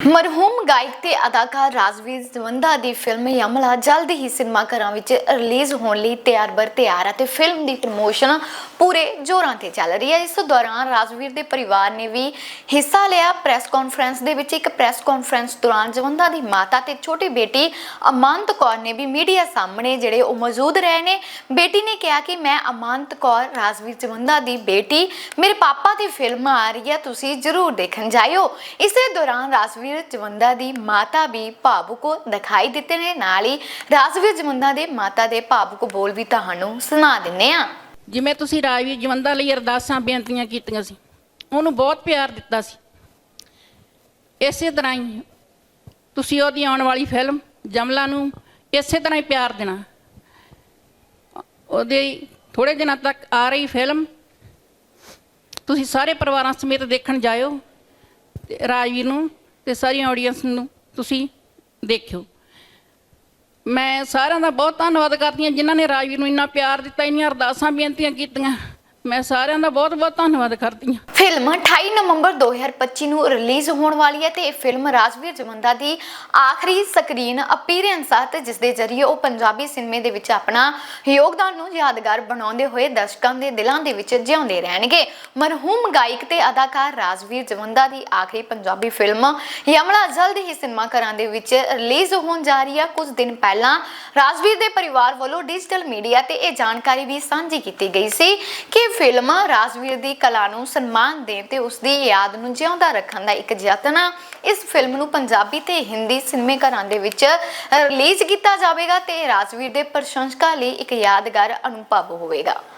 ਮਰਹੂਮ ਗਾਇਕ ਤੇ ਅਦਾਕਾਰ ਰਾਜਵੀਰ ਜਵੰਦਾ ਦੀ ਫਿਲਮ ਯਮਲਾ ਜਲਦ ਹੀ ਸਿਨੇਮਾ ਘਰਾਂ ਵਿੱਚ ਰਿਲੀਜ਼ ਹੋਣ ਲਈ ਤਿਆਰ ਬਰ ਤਿਆਰ ਹੈ ਤੇ ਫਿਲਮ ਦੀ ਪ੍ਰਮੋਸ਼ਨ ਪੂਰੇ ਜ਼ੋਰਾਂ ਤੇ ਚੱਲ ਰਹੀ ਹੈ ਇਸ ਦੌਰਾਨ ਰਾਜਵੀਰ ਦੇ ਪਰਿਵਾਰ ਨੇ ਵੀ ਹਿੱਸਾ ਲਿਆ। ਪ੍ਰੈਸ ਕਾਨਫਰੰਸ ਦੇ ਵਿੱਚ ਇੱਕ ਪ੍ਰੈਸ ਕਾਨਫਰੰਸ ਦੌਰਾਨ ਜਵੰਦਾ ਦੀ ਮਾਤਾ ਤੇ ਛੋਟੀ ਬੇਟੀ ਅਮਾਨਤ ਕੌਰ ਨੇ ਵੀ ਮੀਡੀਆ ਸਾਹਮਣੇ ਜਿਹੜੇ ਉਹ ਮੌਜੂਦ ਰਹੇ ਨੇ। ਬੇਟੀ ਨੇ ਕਿਹਾ ਕਿ ਮੈਂ ਅਮਾਨਤ ਕੌਰ, ਰਾਜਵੀਰ ਜਵੰਦਾ ਦੀ ਬੇਟੀ, ਮੇਰੇ ਪਾਪਾ ਦੀ ਫਿਲਮ ਆ ਰਹੀ ਹੈ ਤੁਸੀਂ ਜ਼ਰੂਰ ਦੇਖਣ ਜਾਇਓ। ਇਸੇ ਦੌਰਾਨ ਰਾਜਵੀਰ ਜਵੰਦਾ ਦੀ ਮਾਤਾ ਵੀ ਭਾਵੁਕ ਦਿਖਾਈ ਦਿੱਤੇ ਨੇ। ਨਾਲ ਹੀ ਰਾਜਵੀਰ ਜਵੰਦਾ ਦੇ ਮਾਤਾ ਦੇ ਭਾਵੁਕ ਬੋਲ ਵੀ ਤੁਹਾਨੂੰ ਸੁਣਾ ਦਿੰਨੇ ਆ ਜਿਵੇਂ ਤੁਸੀਂ ਰਾਜਵੀਰ ਜਵੰਦਾ ਲਈ ਅਰਦਾਸਾਂ ਬੇਨਤੀਆਂ ਕੀਤੀਆਂ ਸੀ, ਉਹਨੂੰ ਬਹੁਤ ਪਿਆਰ ਦਿੱਤਾ ਸੀ। ਇਸੇ ਤਰ੍ਹਾਂ ਹੀ ਤੁਸੀਂ ਉਹਦੀ ਆਉਣ ਵਾਲੀ ਫਿਲਮ ਜਮਲਾ ਨੂੰ ਇਸੇ ਤਰ੍ਹਾਂ ਹੀ ਪਿਆਰ ਦੇਣਾ। ਉਹਦੇ ਥੋੜੇ ਦਿਨਾਂ ਤੱਕ ਆ ਰਹੀ ਫਿਲਮ ਤੁਸੀਂ ਸਾਰੇ ਪਰਿਵਾਰਾਂ ਸਮੇਤ ਦੇਖਣ ਜਾਇਓ ਰਾਜਵੀਰ ਨੂੰ ਤੇ ਸਾਰੀ ਆਡੀਅנס ਨੂੰ ਤੁਸੀਂ ਦੇਖਿਓ। ਮੈਂ ਸਾਰਿਆਂ ਦਾ ਬਹੁਤ ਧੰਨਵਾਦ ਕਰਦੀ ਹਾਂ ਜਿਨ੍ਹਾਂ ਨੇ ਰਾਜਵੀਰ ਨੂੰ ਇੰਨਾ ਪਿਆਰ ਦਿੱਤਾ, ਇੰਨੀਆਂ ਅਰਦਾਸਾਂ ਬੇਨਤੀਆਂ ਕੀਤੀਆਂ। ਮੈਂ ਸਾਰਿਆਂ ਦਾ ਬਹੁਤ ਬਹੁਤ ਧੰਨਵਾਦ ਕਰਦੀ ਹਾਂ। ਫਿਲਮ 28 ਨਵੰਬਰ 2025 ਨੂੰ ਰਿਲੀਜ਼ ਹੋਣ ਵਾਲੀ ਹੈ ਤੇ ਇਹ ਫਿਲਮ ਰਾਜਵੀਰ ਜਵੰਦਾ ਦੀ ਆਖਰੀ ਸਕਰੀਨ ਅਪੀਅਰੈਂਸ ਹੈ ਤੇ ਜਿਸ ਦੇ ਜ਼ਰੀਏ ਉਹ ਪੰਜਾਬੀ ਸਿਨੇਮੇ ਦੇ ਵਿੱਚ ਆਪਣਾ ਯੋਗਦਾਨ ਨੂੰ ਯਾਦਗਾਰ ਬਣਾਉਂਦੇ ਹੋਏ ਦਰਸ਼ਕਾਂ ਦੇ ਦਿਲਾਂ ਦੇ ਵਿੱਚ ਜਿਉਂਦੇ ਰਹਿਣਗੇ। ਮਰਹੂਮ ਗਾਇਕ ਤੇ ਅਦਾਕਾਰ ਰਾਜਵੀਰ ਜਵੰਦਾ ਦੀ ਆਖਰੀ ਪੰਜਾਬੀ ਫਿਲਮ ਯਮਲਾ ਜਲਦ ਹੀ ਸਿਨੇਮਾ ਘਰਾਂ ਦੇ ਵਿੱਚ ਰਿਲੀਜ਼ ਹੋਣ ਜਾ ਰਹੀ ਹੈ ਕੁਝ ਦਿਨ ਪਹਿਲਾਂ ਰਾਜਵੀਰ ਦੇ ਪਰਿਵਾਰ ਵੱਲੋਂ ਡਿਜੀਟਲ ਮੀਡੀਆ ਤੇ ਇਹ ਜਾਣਕਾਰੀ ਵੀ ਸਾਂਝੀ ਕੀਤੀ ਗਈ ਸੀ ਕਿ ਫਿਲਮਾਂ ਰਾਜਵੀਰ ਦੀ ਕਲਾ ਨੂੰ ਸਨਮਾਨ ਦੇਣ ਤੇ ਉਸ ਦੀ ਯਾਦ ਨੂੰ ਜਿਉਂਦਾ ਰੱਖਣ ਦਾ ਇੱਕ ਯਤਨ ਆ। ਇਸ ਫਿਲਮ ਨੂੰ ਪੰਜਾਬੀ ਤੇ ਹਿੰਦੀ ਸਿਨੇਮੇ ਘਰਾਂ ਦੇ ਵਿੱਚ ਰਿਲੀਜ਼ ਕੀਤਾ ਜਾਵੇਗਾ ਤੇ ਰਾਜਵੀਰ ਦੇ ਪ੍ਰਸ਼ੰਸਕਾਂ ਲਈ ਇੱਕ ਯਾਦਗਾਰ ਅਨੁਭਵ ਹੋਵੇਗਾ।